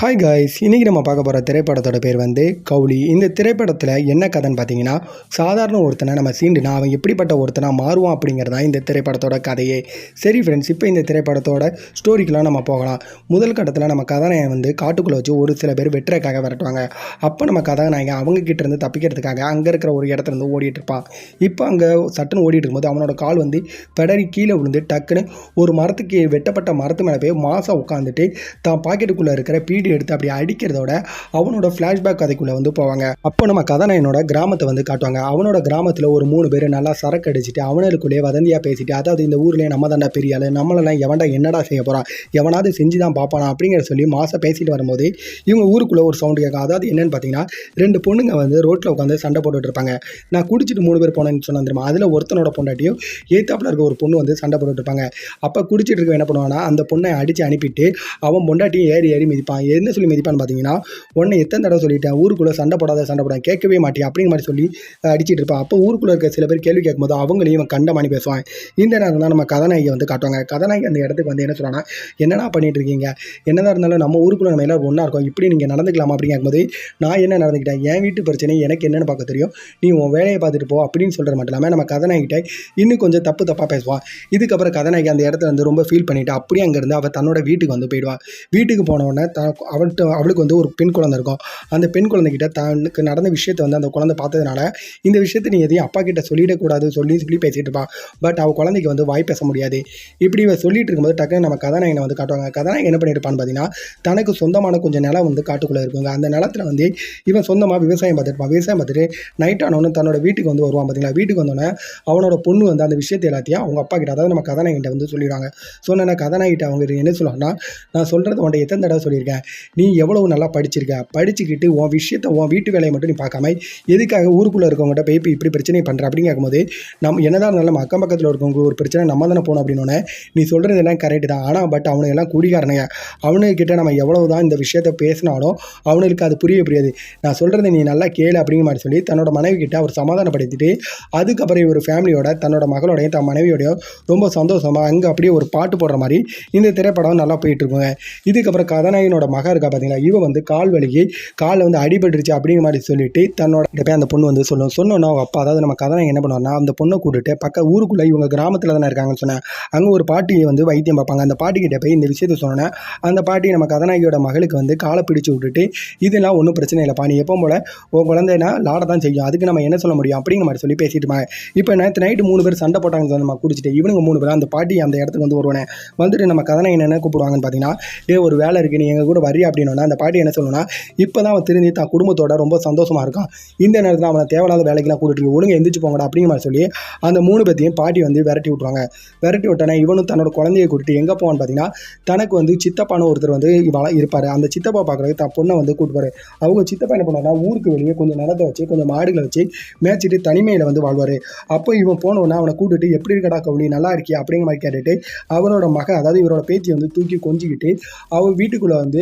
Hi guys இன்றைக்கி நம்ம பார்க்க போகிற திரைப்படத்தோட பேர் வந்து கவுளி இந்த திரைப்படத்தில் என்ன கதைன்னு பார்த்தீங்கன்னா சாதாரண ஒருத்தனை நம்ம சீண்டுனா அவன் எப்படிப்பட்ட ஒருத்தனா மாறுவான் அப்படிங்கிறதா இந்த திரைப்படத்தோட கதையே. சரி ஃப்ரெண்ட்ஸ் இப்போ இந்த திரைப்படத்தோட ஸ்டோரிக்கெலாம் நம்ம போகலாம். முதல் கட்டத்தில் நம்ம கதாநாயகன் வந்து காட்டுக்குள்ளே வச்சு ஒரு சில பேர் வெட்டுறதுக்காக விரட்டுவாங்க. அப்போ நம்ம கதாநாயகன் அவங்க இருந்து தப்பிக்கிறதுக்காக அங்கே இருக்கிற ஒரு இடத்துல இருந்து ஓடிட்டு இருப்பான். இப்போ அங்கே சட்டுன்னு ஓடிட்டு இருக்கும்போது அவனோட கால் வந்து பெடரி கீழே விழுந்து டக்குன்னு ஒரு மரத்துக்கு வெட்டப்பட்ட மரத்து மேலே போய் மாசம் உட்காந்துட்டு தான் பாக்கெட்டுக்குள்ளே இருக்கிற பீடி எடுத்து அப்படி அடிக்கிறதோட அவனோட ஃப்ளாஷ்பேக் கதைக்குள்ளே வந்து போவாங்க. அப்போ நம்ம கதாநாயனோட கிராமத்தை வந்து காட்டுவாங்க. அவனோட கிராமத்தில் ஒரு மூணு பேர் நல்லா சரக்கு அடிச்சுட்டு அவனுக்குள்ளேயே வதந்தியாக பேசிட்டு அதாவது இந்த ஊர்லேயே நம்ம தாண்டா பெரிய ஆள் நம்மளெல்லாம் எவன்டா என்னடா செய்ய போகிறான் எவனாவது செஞ்சு தான் பார்ப்பானா அப்படிங்கிற சொல்லி மாதம் பேசிட்டு வரும்போது இவங்க ஊருக்குள்ளே ஒரு சவுண்டு கேட்கும். அதாவது என்னன்னு பார்த்தீங்கன்னா ரெண்டு பொண்ணுங்க வந்து ரோட்டில் உட்காந்து சண்டை போட்டுட்டு இருப்பாங்க. நான் குடிச்சிட்டு மூணு பேர் போனேன்னு சொன்னா தெரியுமா? அதில் ஒருத்தனோட பொண்டாட்டியும் ஏத்தாப்பில் இருக்க ஒரு பொண்ணு வந்து சண்டை போட்டுட்டு இருப்பாங்க. அப்போ குடிச்சிட்டு இருக்க என்ன பண்ணுவான்னா அந்த பொண்ணை அடித்து அனுப்பிட்டு அவன் பொண்டாட்டியும் ஏறி ஏறி மிதிப்பான். என்ன சொல்லி மிதிப்பான்னு பார்த்தீங்கன்னா உன்னை எத்தனை தடவை சொல்லிட்டேன் ஊருக்குள்ளே சண்டை போடாத சண்டை போடாத கேட்கவே மாட்டேன் அப்படிங்கிற மாதிரி சொல்லி அடிச்சிட்டு இருப்பான் அப்போ ஊருக்குள்ளே இருக்க சில பேர் கேள்வி கேட்கும்போது அவங்களையும் இவன் கண்டமானி பேசுவான். இந்த நேரம் தான் நம்ம கதாநாயகி வந்து காட்டுவாங்க. கதாநாயகி அந்த இடத்துக்கு வந்து என்ன சொல்கிறான்னா என்னடா பண்ணிட்டு இருக்கீங்க? என்னதான் இருந்தாலும் நம்ம ஊருக்குள்ளே நம்ம எல்லாரும் ஒன்றா இருக்கோம். இப்படி நீங்கள் நடந்துக்கலாமா? அப்படின்னு கேட்கும்போது நான் என்ன நடந்துக்கிட்டேன்? என் வீட்டு பிரச்சனை எனக்கு என்னென்னு பார்க்க தெரியும். நீ உன் வேலையை பார்த்துட்டு போ அப்படின்னு சொல்கிறது மட்டும் இல்லாமல் நம்ம கதாநாயகிட்ட இன்னும் கொஞ்சம் தப்பு தப்பாக பேசுவான். இதுக்கப்புறம் கதாநாயகி அந்த இடத்துல வந்து ரொம்ப ஃபீல் பண்ணிட்டு அப்படியே அங்கேருந்து அவள் தன்னோட வீட்டுக்கு வந்து போயிடுவா. வீட்டுக்கு போன உடனே த அவள்கிட்ட அவளுக்கு வந்து ஒரு பெண் குழந்தை இருக்கும். அந்த பெண் குழந்தைகிட்ட தனக்கு நடந்த விஷயத்தை வந்து அந்த குழந்தை பார்த்ததுனால இந்த விஷயத்தை நீ எதையும் அப்பா கிட்ட சொல்லிடக்கூடாது சொல்லி சொல்லி பேசிகிட்டு இருப்பான் பட் அவள் குழந்தைக்கு வந்து வாய் பேச முடியாது. இப்படி இவ சொல்லிட்டு இருக்கும்போது டக்குன்னு நம்ம கதாநாயகனை வந்து காட்டுவாங்க. கதாநாயகன் என்ன பண்ணியிருப்பான்னு பார்த்தீங்கன்னா தனக்கு சொந்தமான கொஞ்சம் நிலம் வந்து காட்டுக்குள்ளே இருக்குங்க. அந்த நிலத்தில் வந்து இவன் சொந்தமாக விவசாயம் பார்த்துருப்பான் விவசாயம் பார்த்துட்டு நைட் ஆனவனு தன்னோட வீட்டுக்கு வந்து வருவான் பார்த்தீங்களா? வீட்டுக்கு வந்தோடனே அவனோட பொண்ணு வந்து அந்த விஷயத்தை எல்லாத்தையும் அவங்க அப்பா கிட்ட அதாவது நம்ம கதாநாயகிட்ட வந்து சொல்லிடுவாங்க. சொன்ன கதாநாயகிட்ட அவங்க என்ன சொல்லுவாங்கன்னா நான் சொல்கிறது உன்ட்ட எத்தனை தடவை சொல்லியிருக்கேன்? நீ எவ்வளவு நல்லா படிச்சிருக்க? படிச்சுக்கிட்டு உன் விஷயத்தை உன் வீட்டு வேலையை மட்டும் நீ பார்க்காம எதுக்காக ஊருக்குள்ளே இருக்கவங்ககிட்ட போய் இப்போ இப்படி பிரச்சனை பண்ணுற அப்படின்னு கேட்கும்போது நம்ம என்னதான் இருந்தாலும் நம்ம அக்கம் பக்கத்தில் இருக்கவங்க ஒரு பிரச்சனை நம்ம தானே போகணும் அப்படின்னோடனே நீ சொல்கிறது எல்லாம் கரெக்டு தான். ஆனால் பட் அவனுக்கு எல்லாம் குடிகாரனுங்க. அவனுக்கிட்ட நம்ம எவ்வளவு தான் இந்த விஷயத்தை பேசினாலும் அவனுக்கு அது புரிய புரியாது. நான் சொல்கிறத நீ நல்லா கேளு அப்படிங்கிற மாதிரி சொல்லி தன்னோட மனைவி கிட்ட அவர் சமாதானப்படுத்திட்டு அதுக்கப்புறம் இவர் ஃபேமிலியோட தன்னோட மகளோடையும் தன் மனைவியோடையும் ரொம்ப சந்தோஷமாக அங்கே அப்படியே ஒரு பாட்டு போடுற மாதிரி இந்த திரைப்படம் நல்லா போயிட்டுருக்குங்க இதுக்கப்புறம் கதாநாயகனோட மக இருக்கா பார்த்தீங்களா இவ வந்து கால் வலிக்கு காலில் வந்து அடிபட்டுருச்சு அப்படிங்கிற மாதிரி சொல்லிட்டு தன்னோட போய் அந்த பொண்ணு வந்து சொல்லும். சொன்னோன்னா அவங்க அப்பா அதாவது நம்ம கதை என்ன பண்ணுவோம்னா அந்த பொண்ணை கூட்டுட்டு பக்க ஊருக்குள்ளே இவங்க கிராமத்தில் தானே இருக்காங்கன்னு சொன்னேன் அங்கே ஒரு பாட்டியை வந்து வைத்தியம் பார்ப்பாங்க. அந்த பாட்டிக்கிட்ட போய் இந்த விஷயத்த சொன்னோன்னே அந்த பாட்டி நம்ம கதாநாயகியோட மகளுக்கு வந்து காலை பிடிச்சு விட்டுட்டு இதெல்லாம் ஒன்றும் பிரச்சனை இல்லைப்பா நீ எப்போ போல உன் குழந்தைனா லாட தான் செய்யும். அதுக்கு நம்ம என்ன சொல்ல முடியும்? அப்படிங்கிற மாதிரி சொல்லி பேசிட்டு இருப்பாங்க இப்போ நேற்று நைட்டு மூணு பேர் சண்டை போட்டாங்க நம்ம குடிச்சிட்டு இவனுங்க மூணு பேர் அந்த பாட்டி அந்த இடத்துக்கு வந்து வருவானே. வந்துட்டு நம்ம கதனை என்ன கூப்பிடுவாங்கன்னு பார்த்தீங்கன்னா ஏ ஒரு வேலை இருக்குது நீ எங்கள் கூட வரி அப்படின்னா அந்த பாட்டி என்ன சொல்லணும்னா இப்போ தான் அவன் திருந்தி தான் குடும்பத்தோட ரொம்ப சந்தோஷமாக இருக்கான். இந்த நேரத்தில் அவனை தேவையில்லாத வேலைக்கெல்லாம் கூட்டிட்டு ஒழுங்கு எந்திரிச்சு போங்கடா அப்படிங்கிற மாதிரி சொல்லி அந்த மூணு பேத்தையும் பாட்டி வந்து விரட்டி விட்ருவாங்க விரட்டி விட்டோன்னே இவனும் தன்னோட குழந்தைய கூட்டிட்டு எங்கே போவான்னு பார்த்தீங்கன்னா தனக்கு வந்து சித்தப்பான ஒருத்தர் வந்து இவள இருப்பார். அந்த சித்தப்பா பார்க்குறதுக்கு தான் பொண்ணை வந்து கூட்டுவார் அவங்க சித்தப்பா என்ன பண்ணுவாங்கன்னா ஊருக்கு வெளியே கொஞ்சம் நிலத்தை வச்சு கொஞ்சம் மாடுகளை வச்சு மேய்ச்சிட்டு தனிமையில் வந்து வாழ்வார். அப்போ இவன் போனோன்னா அவனை கூட்டிட்டு எப்படி இருக்கடா கவுளி நல்லா இருக்கியா? அப்படிங்கிற மாதிரி கேட்டுட்டு அவனோட மகன் அதாவது இவரோட பேத்தியை வந்து தூக்கி கொஞ்சிக்கிட்டு அவன் வீட்டுக்குள்ளே வந்து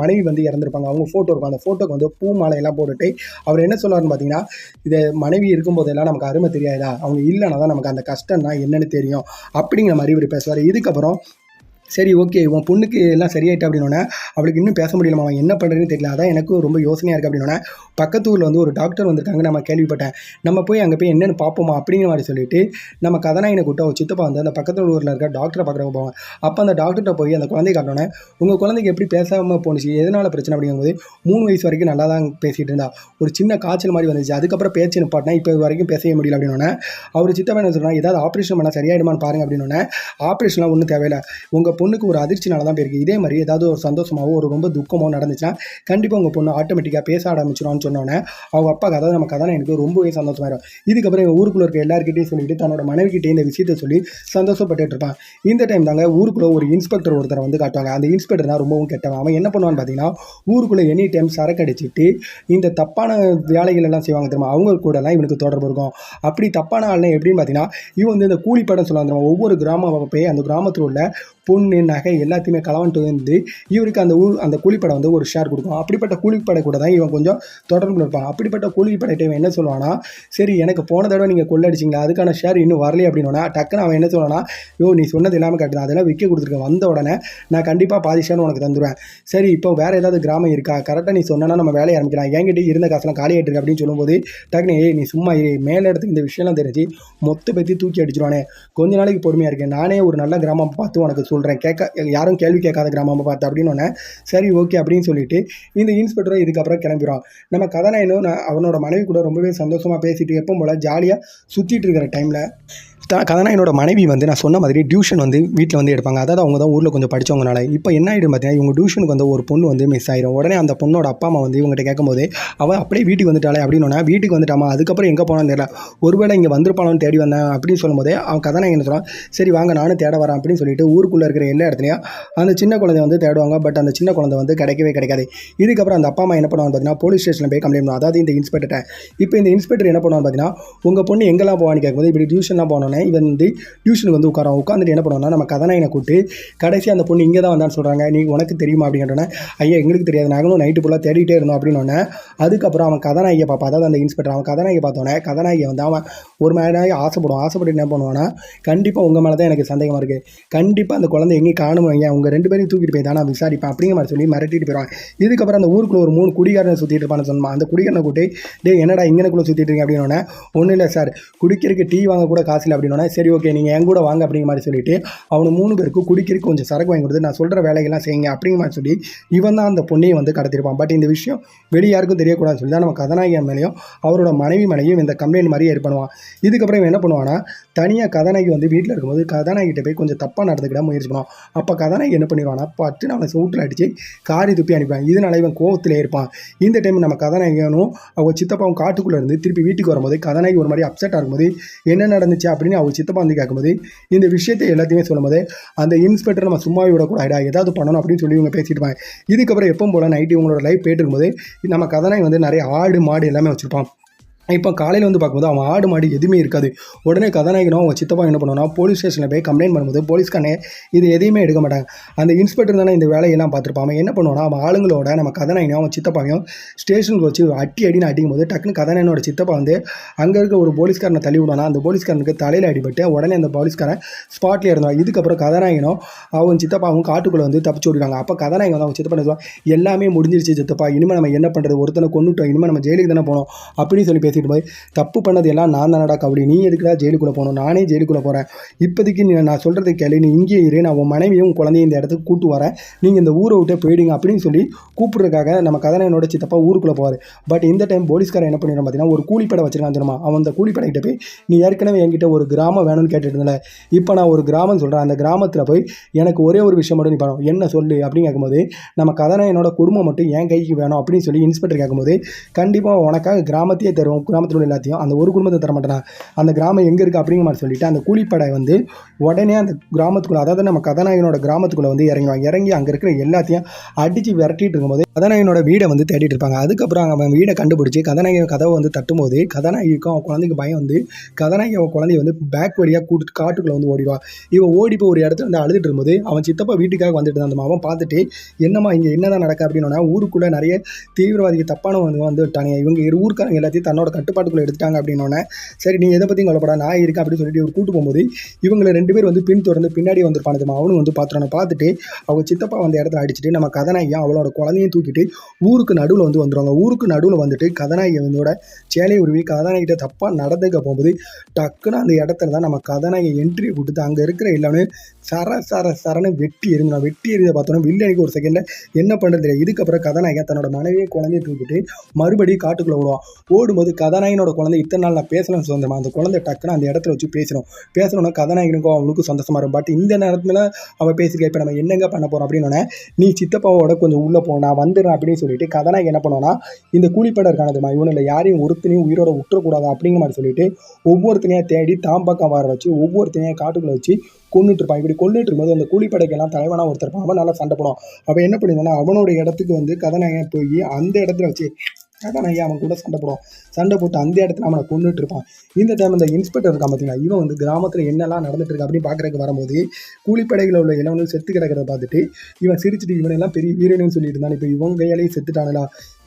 மனைவி வந்து இறந்துருப்பாங்க. அவங்க ஃபோட்டோ இருக்கும். அந்த ஃபோட்டோக்கு வந்து பூ மாலையெல்லாம் போட்டுட்டு அவர் என்ன சொல்லுவார்னு பார்த்தீங்கன்னா இதை மனைவி இருக்கும்போதெல்லாம் நமக்கு அருமை தெரியாதா? அவங்க இல்லைனா தான் நமக்கு அந்த கஷ்டம்னா என்னென்னு தெரியும். அப்படிங்கிற மாதிரி இவர் பேசுவார். இதுக்கப்புறம் சரி ஓகே உன் பொண்ணுக்கு எல்லாம் சரியாயிட்டு அப்படின்னோடனே அவளுக்கு இன்னும் பேச முடியலமா அவன் என்ன பண்ணுறதுன்னு தெரியல அதான் எனக்கும் ரொம்ப யோசனையாக இருக்குது அப்படின்னோடனே பக்கத்து ஊரில் வந்து ஒரு டாக்டர் வந்திருக்காங்க நம்ம கேள்விப்பட்டேன். நம்ம போய் அங்கே போய் என்னென்னு பார்ப்போமா அப்படிங்கிற மாதிரி சொல்லிட்டு நம்ம கதாநாயகனை கூட்ட ஒரு சித்தப்பா வந்து அந்த பக்கத்து ஊரில் இருக்க டாக்டரை பார்க்குறவங்க போவாங்க. அப்போ அந்த டாக்டர்கிட்ட போய் அந்த குழந்தைய காட்டினோன்னே உங்கள் குழந்தைக்கு எப்படி பேசாமல் போணுச்சு எதனால் பிரச்சனை அப்படிங்கும்போது மூணு வயசு வரைக்கும் நல்லா தான் பேசிகிட்டு இருந்தா. ஒரு சின்ன காய்ச்சல் மாதிரி வந்துச்சு அதுக்கப்புறம் பேச்சு நிப்பாட்டினா இப்போ வரைக்கும் பேசவே முடியல அப்படின்னோடனே அவர் சித்தப்பா என்ன சொல்கிறாங்க ஏதாவது ஆப்ரேஷன் பண்ணால் சரியாயிடுமான்னு பாருங்க அப்படின்னோடனே ஆப்ரேஷன்லாம் ஒன்றும் தேவையில்லை. உங்கள் பொண்ணுக்கு ஒரு அதிர்ச்சினால தான் போயிருக்கு. இதே மாதிரி ஏதாவது ஒரு சந்தோஷமாவோ ஒரு ரொம்ப துக்கமோ நடந்துச்சுன்னா கண்டிப்பாக உங்கள் பொண்ணு ஆட்டோமேட்டிக்காக பேச ஆரம்பிச்சிடும்னு சொன்னோன்னே அவங்க அப்பா கதை நம்ம கதை எனக்கு ரொம்பவே சந்தோஷமாயிரும். இதுக்கப்புறம் எங்கள் ஊருக்குள்ள இருக்க எல்லாருக்கிட்டையும் சொல்லிட்டு தன்னோட மனைவிக்கிட்டே இந்த விஷயத்தை சொல்லி சந்தோஷப்பட்டு இருப்பான். இந்த டைம் தாங்க ஊருக்குள்ளே ஒரு இன்ஸ்பெக்டர் ஒருத்தரை வந்து காட்டுவாங்க. அந்த இன்ஸ்பெக்டர் தான் ரொம்பவும் கெட்டவன். அவன் என்ன பண்ணுவான்னு பார்த்தீங்கன்னா ஊருக்குள்ளே எனி டைம் சரக்கு அடிச்சிட்டு இந்த தப்பான வேலைகள் எல்லாம் செய்வாங்க தெரியுமா? அவங்க கூடலாம் இவனுக்கு தொடர்பு இருக்கும். அப்படி தப்பான ஆள்னா எப்படின்னு பார்த்தீங்கன்னா இவன் வந்து இந்த கூலி படம் சொல்லுவாங்க ஒவ்வொரு கிராமம் போய் அந்த கிராமத்தில் உள்ள பொண்ணு பொண்ணு நகை எல்லாத்தையுமே கலவன்ட்டு வந்து இவருக்கு அந்த ஊர் அந்த கூலிப்படை வந்து ஒரு ஷேர் கொடுக்கும். அப்படிப்பட்ட கூலிப்படை கூட தான் இவன் கொஞ்சம் தொடர்பில் இருப்பான். அப்படிப்பட்ட கூலிப்படைட்ட இவன் என்ன சொல்லுவானா சரி எனக்கு போன தடவை நீங்கள் கொள்ளடிச்சிங்களா? அதுக்கான ஷேர் இன்னும் வரலையே அப்படின்னா டக்குன்னு அவன் என்ன சொல்லுவானா யோ நீ சொன்னது எல்லாமே கட்டுதான் அதெல்லாம் விற்க கொடுத்துருக்கேன். வந்த உடனே நான் கண்டிப்பாக பாதி ஷேர் உனக்கு தந்துடுவேன் சரி இப்போ வேறு ஏதாவது கிராமம் இருக்கா? கரெக்டாக நீ சொன்னா நம்ம வேலையை ஆரம்பிக்கலாம். என்கிட்ட இருந்த காசெல்லாம் காலி ஆகிட்டு இருக்கு அப்படின்னு சொல்லும்போது டக்குனு ஏய் நீ சும்மா இரு. மேலே இடத்துக்கு இந்த விஷயம்லாம் தெரிஞ்சு மொத்த பற்றி தூக்கி அடிச்சிருவானே. கொஞ்ச நாளைக்கு பொறுமையாக இருக்கேன். நானே ஒரு நல்ல கிராமம் பார்த்து உனக்கு சொல்கிறேன் கேட்க யாரும் கேள்வி கேட்காத கிராமமாக பார்த்து அப்படின்னு சரி ஓகே அப்படின்னு சொல்லிட்டு இந்த இன்ஸ்பெக்டரும் இதுக்கப்புறம் கிளம்பிடுவான் நம்ம கதாநாயனும் நான் அவனோட மனைவி கூட ரொம்பவே சந்தோஷமாக பேசிட்டு எப்போ போல் ஜாலியாக சுற்றிட்டு இருக்கிற டைமில் த- கதாநாயகனோட மனைவி வந்து நான் சொன்ன மாதிரி டியூஷன் வந்து வீட்டில் வந்து எடுப்பாங்க. அதாவது அவங்க தான் ஊரில் கொஞ்சம் படித்தவங்கனால இப்போ என்ன ஆகிடும் பார்த்தீங்கன்னா இவங்க டியூஷனுக்கு வந்து ஒரு பொண்ணு வந்து மிஸ் ஆயிரும். உடனே அந்த பொண்ணோட அப்பா அம்மா வந்து இவங்ககிட்ட கேட்கும்போது அவள் அப்படியே வீட்டுக்கு வந்துட்டாளே அப்படின்னு வீட்டுக்கு வந்துட்டாமா அதுக்கப்புறம் எங்கே போனான்னு தெரியல. ஒருவேளை இங்கே வந்திருப்பானு தேடி வந்தேன் அப்படின்னு சொல்லும்போதே அவன் கதாநாயகன் சொல்லுவான் சரி வாங்க நானும் தேட வரேன் அப்படின்னு சொல்லிட்டு ஊருக்குள்ளே இருக்கிற எல்லா இடத்துலையும் அந்த சின்ன குழந்தைய வந்து தேடுவாங்க. பட் அந்த சின்ன குழந்தை வந்து கிடைக்கவே கிடைக்காது. இதுக்கப்புறம் அந்த அப்பா அம்மா என்ன பண்ணுவாங்க பார்த்தீங்கன்னா போலீஸ் ஸ்டேஷனில் போய் கம்ப்ளைண்ட் பண்ணுவோம் அதாவது இந்த இன்ஸ்பெக்டர்கிட்ட இப்போ இந்த இன்ஸ்பெக்டர் என்ன பண்ணுவாங்க பார்த்தீங்கன்னா உங்கள் பொண்ணு எங்கெல்லாம் போவான்னு கேட்கும்போது இப்படி டியூஷன்லாம் போனோன்னே இவன் வந்து டியூஷனுக்கு வந்து உட்காரம் உட்காந்துட்டு என்ன பண்ணுவாங்கன்னா நம்ம கதாநாயகனை கூட்டு கடைசி அந்த பொண்ணு இங்கே தான் வந்தான்னு சொல்கிறாங்க நீ உனக்கு தெரியுமா அப்படிங்கிட்டோன்னே ஐயா எங்களுக்கு தெரியாது. நாங்களும் நைட்டு ஃபுல்லாக தேடிட்டே இருந்தோம் அப்படின்னோடனே அதுக்கப்புறம் அவன் கதாநாயகியை பார்ப்பா. அதாவது அந்த இன்ஸ்பெக்டர் அவன் கதாநாயகி பார்த்தோன்னே கதாநாயகி வந்து அவன் ஒரு மேலே ஆசைப்படுவான். ஆசைப்பட்டு என்ன பண்ணுவான்னா கண்டிப்பாக உங்கள் மேலே தான் எனக்கு சந்தேகமாக இருக்குது கண்டிப்பாக அந்த குழந்தை எங்கேயும் காணும் ஐயா உங்கள் ரெண்டு பேரையும் தூக்கிட்டு போய் தான் நான் விசாரிப்பேன் அப்படிங்கிற மாதிரி சொல்லி மிரட்டிட்டு போயிடுவான் இதுக்கப்புறம் அந்த ஊருக்குள்ள ஒரு மூணு குடிகாரனை சுற்றிட்டு இருப்பான்னு சொன்னான். அந்த குடிகாரனை கூட்டி டே என்னடா இங்கனக்குள்ளே சுற்றிட்டு இருக்கீங்க? அப்படின்னோடனே ஒன்றும் இல்லை சார். குடிக்கிறதுக்கு டீ வாங்க கூட காசு இல்லை அப்படின்னா சரி ஓகே நீங்கள் என் கூட வாங்க அப்படிங்கிற மாதிரி சொல்லிட்டு அவனு மூணு பேருக்கு குடிக்கிறதுக்கு கொஞ்சம் சரக்கு வாங்கி கொடுத்து நான் சொல்கிற வேலைகள்லாம் செய்யுங்க அப்படிங்கிற மாதிரி சொல்லி இவன் தான் அந்த பொண்ணையும் வந்து கடத்திருப்பான். பட் இந்த விஷயம் வெளியே யாருக்கும் தெரியக்கூடாதுன்னு சொல்லி தான் நம்ம கதாநாயகன் மேலேயும் அவரோட மனைவி மேலேயும் இந்த கம்ப்ளைண்ட் மாதிரி ஏற்படுவான் பண்ணுவான். இதுக்கப்புறம் என்ன பண்ணுவான்னா தனியாக கதாநாயகி வந்து வீட்டில் இருக்கும்போது கதாநாயகிட்ட போய் கொஞ்சம் தப்பாக நடந்துக்கிட முயற்சி பண்ணுவான். அப்போ கதாநாயகி என்ன பண்ணிடுவானா பட்டு அவனை சூட்டில் அடித்து காரி துப்பி அனுப்பிவான் இதனால இவன் கோவத்திலே இருப்பான். இந்த டைம் நம்ம கதாநாயகனும் அவங்க சித்தப்பாவும் காட்டுக்குள்ளே இருந்து திருப்பி வீட்டுக்கு வரும்போது கதாநாயகி ஒரு மாதிரி அப்செட்டாக இருக்கும்போது என்ன நடந்துச்சு அப்படின்னு அவங்க சித்தப்பா வந்து கேட்கும்போது இந்த விஷயத்தை எல்லாத்தையுமே சொல்லும்போது அந்த இன்ஸ்பெக்டர் நம்ம சும்மாவே விடக்கூடாது ஏதாவது பண்ணணும் அப்படின்னு சொல்லி இவங்க பேசிட்டு இருப்பாங்க. இதுக்கப்புறம் எப்போ போல் நைட்டு இவங்களோட லைஃப் போயிட்டு இருக்கும்போது நம்ம கதனை வந்து நிறைய ஆடு மாடு எல்லாமே வச்சுருப்பான். இப்போ காலையில் வந்து பார்க்கும்போது அவன் ஆடு மாடு எதுவுமே இருக்காது. உடனே கதாநாயகனும் அவங்க சித்தப்பா என்ன பண்ணுவான் போலீஸ் ஸ்டேஷனில் போய் கம்ப்ளைண்ட் பண்ணும்போது போலீஸ்காரனே இது எதையுமே எடுக்க மாட்டாங்க. அந்த இன்ஸ்பெக்டர் தானே இந்த வேலையெல்லாம் பார்த்துருப்பான். அவன் என்ன பண்ணுவானா அவன் ஆளுங்களோட நம்ம கதாநாயகனும் அவன் சித்தப்பாவையும் ஸ்டேஷனுக்கு வச்சு அட்டி அடின்னு அடிக்கும் போது டக்குன்னு கதாநாயகனோட சித்தப்பா வந்து அங்கே இருக்க ஒரு போலீஸ்காரனை தள்ளி விடுவானா அந்த போலீஸ்காரனுக்கு தலையில் அடிபட்டு உடனே அந்த போலீஸ்காரன் ஸ்பாட்லேயே இருந்தான் இதுக்கப்புறம் கதாநாயகனும் அவன் சித்தப்பாவும் காட்டுக்குள்ளே வந்து தப்பிச்சு விடுவாங்க அப்போ கதாநாயகன் வந்து அவன் சித்தப்பா சொல்லுவான், எல்லாமே முடிஞ்சிருச்சு சித்தப்பா. இனிமேல் நம்ம என்ன பண்ணுறது ஒருத்தனை கொண்டுட்டோம் இனிமேல் நம்ம ஜெயிலுக்கு தானே போனோம். அப்படின்னு சொல்லி பேசி பேசிட்டு போய் தப்பு பண்ணது எல்லாம் நான் தானடா கபடி. நீ எதுக்குடா ஜெயிலுக்குள்ளே போகணும்? நானே ஜெயிலுக்குள்ளே போகிறேன் இப்போதைக்கு நீ நான் சொல்கிறது கேளு. நீ இங்கேயே இரு. நான் உன் மனைவியும் உன் குழந்தையும் இந்த இடத்துக்கு கூட்டு வரேன். நீங்கள் இந்த ஊரை விட்டு போயிடுங்க அப்படின்னு சொல்லி கூப்பிட்றதுக்காக நம்ம கதாநாயகனோட சித்தப்பா ஊருக்குள்ளே போவார். பட் இந்த டைம் போலீஸ்காரன் என்ன பண்ணிடுறான் பார்த்தீங்கன்னா ஒரு கூலிப்படை வச்சிருக்கான் தெரியுமா? அவன் அந்த கூலிப்படைகிட்ட போய் நீ ஏற்கனவே என்கிட்ட ஒரு கிராமம் வேணும்னு கேட்டுட்டு இருந்தல இப்போ நான் ஒரு கிராமம் சொல்கிறேன் அந்த கிராமத்தில் போய் எனக்கு ஒரே ஒரு விஷயம் மட்டும் நீ பண்ணணும். என்ன சொல்லு? அப்படின்னு கேட்கும்போது நம்ம கதனையனோட குடும்பம் மட்டும் என் கைக்கு வேணும் அப்படின்னு சொல்லி இன்ஸ்பெக்டர் கேட்கும்போது கண்டிப்பாக உனக்காக கிராமத்தையே தருவோம். கிராமத்தில் உள்ள எல்லாத்தையும் அந்த ஒரு குடும்பத்தை தர மாட்டேனா அந்த கிராமம் எங்கே இருக்குது அப்படிங்கிற மாதிரி சொல்லிட்டு அந்த கூலிப்படை வந்து உடனே அந்த கிராமத்துக்குள்ளே அதாவது நம்ம கதாநாயகனோட கிராமத்துக்குள்ளே வந்து இறங்குவாங்க இறங்கி அங்கே இருக்கிற எல்லாத்தையும் அடித்து விரட்டிட்டு இருக்கும்போது கதாநாயகனோட வீடை வந்து தேடிட்டு இருப்பாங்க. அதுக்கப்புறம் அவன் வீடை கண்டுபிடிச்சி கதாநாயகன் கதவை வந்து தட்டும்போது கதாநாயகிக்கும் அவன் குழந்தைக்கு பயம் வந்து கதாநாயகி அவன் குழந்தைய வந்து பேக் வழியாக கூட்டு காட்டுக்குள்ளே வந்து ஓடிடுவா. இவன் ஓடி போய் ஒரு இடத்துல வந்து அழுதுட்டு இருக்கும்போது அவன் சித்தப்பா வீட்டுக்காக வந்துட்டு இருந்தான். அந்த அவன் பார்த்துட்டு என்னம்மா இங்கே என்னதான் நடக்க அப்படின்னா ஊருக்குள்ளே நிறைய தீவிரவாதிகள் தப்பான வந்து வந்து இவங்க இரு எல்லாத்தையும் தன்னோட கட்டுப்பாட்டுக்குள்ளே எடுத்துட்டாங்க அப்படின்னோடனே சரி நீ எதை பற்றியும் கவலைப்படா நான் இருக்கேன் அப்படின்னு சொல்லிட்டு ஒரு கூட்டு போகும்போது இவங்களை ரெண்டு பேர் வந்து பின் தொடர்ந்து பின்னாடி வந்திருப்பானுமா அவனும் வந்து பார்த்துறான பார்த்துட்டு அவங்க சித்தப்பா வந்த இடத்துல அடிச்சுட்டு நம்ம கதாநாயகியும் அவளோட குழந்தையும் தூக்கிட்டு ஊருக்கு நடுவில் வந்து வந்துடுவாங்க ஊருக்கு நடுவில் வந்துட்டு கதாநாயகி வந்து சேலை உருவி கதாநாயகிட்ட தப்பாக நடந்துக்க போகும்போது டக்குன்னு அந்த இடத்துல தான் நம்ம கதாநாயகி என்ட்ரி கொடுத்து அங்கே இருக்கிற எல்லாமே சர சர சரன்னு வெட்டி எரிஞ்சு நான் வெட்டி எரிஞ்ச பார்த்தோன்னா வில்லனுக்கு ஒரு செகண்டில் என்ன பண்ணுறது தெரியாது இதுக்கப்புறம் கதாநாயகன் தன்னோட மனைவியை குழந்தைய தூக்கிட்டு மறுபடியும் காட்டுக்குள்ளே ஓடுவான். ஓடும்போது கதாநாயகனோட குழந்தை இத்தனை நாள் நான் பேசணும்னு சொந்தமா அந்த குழந்தை டக்குன்னு அந்த இடத்துல வச்சு பேசணும் பேசணும்னா கதாநாயகனுக்கும் அவனுக்கும் சந்தோஷமா இருக்கும். பட் இந்த நேரத்தில் அவள் பேசிக்க இப்போ நம்ம என்னங்க பண்ண போகிறோம் அப்படின்னோடனே நீ சித்தப்பாவோட கொஞ்சம் உள்ளே போ நான் வந்துடுறேன் அப்படின்னு சொல்லிட்டு கதாநாயகன் என்ன பண்ணுவானா இந்த கூலிப்படை இருக்கானதுமா இவனில் யாரையும் ஒருத்தனையும் உயிரோட விட்டுறக்கூடாது அப்படிங்கிற மாதிரி சொல்லிட்டு ஒவ்வொருத்தனையாக தேடி தாம்பக்கம் வர வச்சு ஒவ்வொருத்தனையாக காட்டுக்குள்ளே வச்சு கொண்டுட்டு இருப்பான். இப்படி கொண்டுட்டு இருக்கும்போது அந்த கூலிப்படைக்கெல்லாம் தலைவனாக ஒருத்தர் அவன் நல்லா சண்டை போடும் அவன் என்ன பண்ணிடுவானா அவனோட இடத்துக்கு வந்து கதாநாயகன் போய் அந்த இடத்துல வச்சு கதாநாயகி அவன் கூட சண்டை போடுவான். சண்டை போட்டு அந்த இடத்துல அவனை கொண்டுட்டு இருப்பான். இந்த டைம் இந்த இன்ஸ்பெக்டர் இருக்கான் பார்த்தீங்கன்னா இவன் வந்து கிராமத்தில் என்னெல்லாம் நடந்துட்டு இருக்கு அப்படின்னு பார்க்கறதுக்கு வரும்போது கூலிப்படைகளில் உள்ள இளவனும் செத்து கிடக்கிறத பார்த்துட்டு இவன் சிரிச்சிட்டு இவனெல்லாம் பெரிய வீரனு சொல்லிட்டு இருந்தான். இப்போ இவன் கையாலேயே செத்துட்டானடா.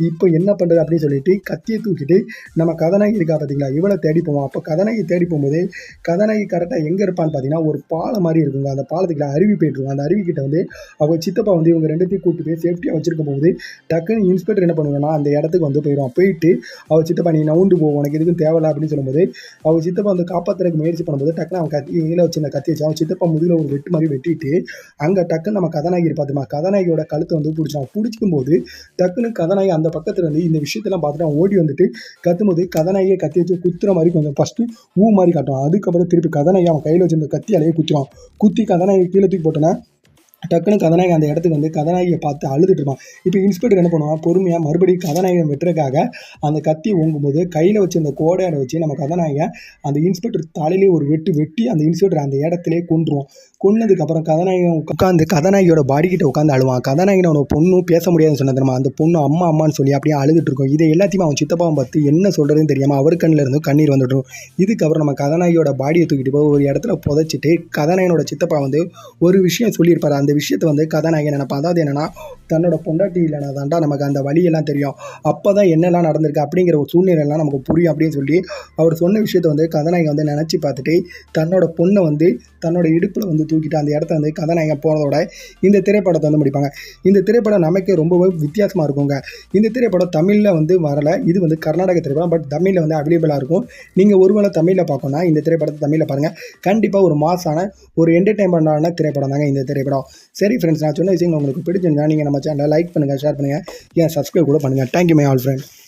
இப்போ என்ன பண்ணுறது அப்படின்னு சொல்லிட்டு கத்தியை தூக்கிட்டு நம்ம கதநாயகி இருக்கா பார்த்தீங்களா இவனை தேடி போவோம் அப்போ கதநாயகி தேடி போகும்போது கதநாயகி கரெக்டாக எங்கே இருப்பான்னு பார்த்தீங்கன்னா ஒரு பாலம் மாதிரி இருக்குங்க. அந்த பாலத்துக்குள்ள அருவி போயிட்டுருக்கும் அந்த அருவி கிட்ட வந்து அவங்க சித்தப்பா வந்து இவங்க ரெண்டுத்தையும் கூட்டு போய் சேஃப்டியாக வச்சிருக்கும் போது டக்குன்னு இன்ஸ்பெக்டர் என்ன பண்ணுவாங்கன்னா அந்த இடத்துக்கு வந்து போயிடும் போயிட்டு அவள் சித்தப்பா நீ நவுண்டு போவோம் உனக்கு எதுக்கும் தேவையில்ல அப்படின்னு சொல்லும்போது அவள் சித்தப்பா வந்து காப்பாற்றுறதுக்கு முயற்சி பண்ணும்போது டக்குன்னு அவன் கத்தி கையில் வச்சு கத்தி வச்சு அவன் சித்தப்பா முதுகில் ஒரு வெட்டு மாதிரி வெட்டிட்டு அங்கே டக்குன்னு நம்ம கதாநாயகி பார்த்துமா? கதாநாயகியோட கழுத்தை வந்து பிடிச்சான். பிடிச்சிக்கும் போது டக்குன்னு கதாநாயகி அந்த பக்கத்தில் இருந்து இந்த விஷயத்தெல்லாம் பார்த்துட்டு அவன் ஓடி வந்துட்டு கத்தும்போது கதாநாயகியை கத்தி வச்சு குத்துற மாதிரி கொஞ்சம் ஃபஸ்ட்டு ஊ மாதிரி காட்டும் அதுக்கப்புறம் திருப்பி கதாநாயகி அவன் கையில் வச்சிருந்த அலையே குத்துறான் குத்தி கதாநாயகி கீழே தூக்கி போட்டோன்னா டக்குன்னு கதாநாயகன் அந்த இடத்துக்கு வந்து கதாநாயகியை பார்த்து அழுதுட்டு இருப்பான். இப்போ இன்ஸ்பெக்டர் என்ன பண்ணுவான்? பொறுமையாக மறுபடியும் கதாநாயகன் வெட்டுறதுக்காக அந்த கத்தி ஓங்கும்போது கையில் வச்சு அந்த கோடையாரை வச்சு நம்ம கதாநாயகன் அந்த இன்ஸ்பெக்டர் தலையிலே ஒரு வெட்டு வெட்டி அந்த இன்ஸ்பெக்டர் அந்த இடத்துலயே கொன்றுவோம் கொன்னதுக்கப்புறம் கதாநாயகன் உட்காந்து கதாநாயகியோட பாடி கிட்ட உட்காந்து அழுவான். கதாநாயகன் அவனோட பொண்ணும் பேச முடியாதுன்னு சொன்ன தெரியுமா? அந்த பொண்ணு அம்மா அம்மான்னு சொல்லி அப்படியே அழுதுட்டு இருக்கும். இதை எல்லாத்தையும் அவன் சித்தப்பாவை பார்த்து என்ன சொல்கிறதுன்னு தெரியாமல் அவர் கண்ணில் இருந்து கண்ணீர் வந்துடும் இதுக்கப்புறம் நம்ம கதாநாயகியோட பாடியை தூக்கிட்டு போய் ஒரு இடத்துல புதைச்சிட்டு கதாநாயகனோட சித்தப்பா வந்து ஒரு விஷயம் சொல்லியிருப்பார். அந்த விஷயத்தை வந்து கதாநாயகன் நினைப்பான். அதாவது என்னன்னா தன்னோட பொண்டாட்டி இல்லைனா தாண்டா நமக்கு அந்த வழியெல்லாம் தெரியும். அப்போ தான் என்னெல்லாம் நடந்திருக்கு அப்படிங்கிற ஒரு சூழ்நிலைலாம் நமக்கு புரியும் அப்படின்னு சொல்லி அவர் சொன்ன விஷயத்தை வந்து கதாநாயகன் வந்து நினச்சி பார்த்துட்டு தன்னோட பொண்ணை வந்து தன்னோட இடுப்பில் வந்து தூக்கிட்டு அந்த இடத்த வந்து கதாநாயகம் போனதோட இந்த திரைப்படத்தை வந்து முடிப்பாங்க. இந்த திரைப்படம் நமக்கு ரொம்பவே வித்தியாசமாக இருக்குங்க. இந்த திரைப்படம் தமிழில் வந்து வரலை. இது வந்து கர்நாடக திரைப்படம். பட் தமிழில் வந்து அவைலபிளாக இருக்கும். நீங்கள் ஒருவேளை தமிழில் பார்க்கணும்னா இந்த திரைப்படத்தை தமிழில் பாருங்கள் கண்டிப்பாக ஒரு மாசான ஒரு என்டர்டைன்மெண்ட்டான திரைப்படம் தாங்க இந்த திரைப்படம். சரி ஃப்ரெண்ட்ஸ் நான் சொன்ன விஷயங்கள் உங்களுக்கு பிடிச்சிருந்தா நீங்கள் நம்ம சேனலை லைக் பண்ணுங்கள் ஷேர் பண்ணுங்கள் ஏன் சப்ஸ்கிரைப் கூட பண்ணுங்கள் தேங்க்யூ மை ஆல் ஃப்ரெண்ட்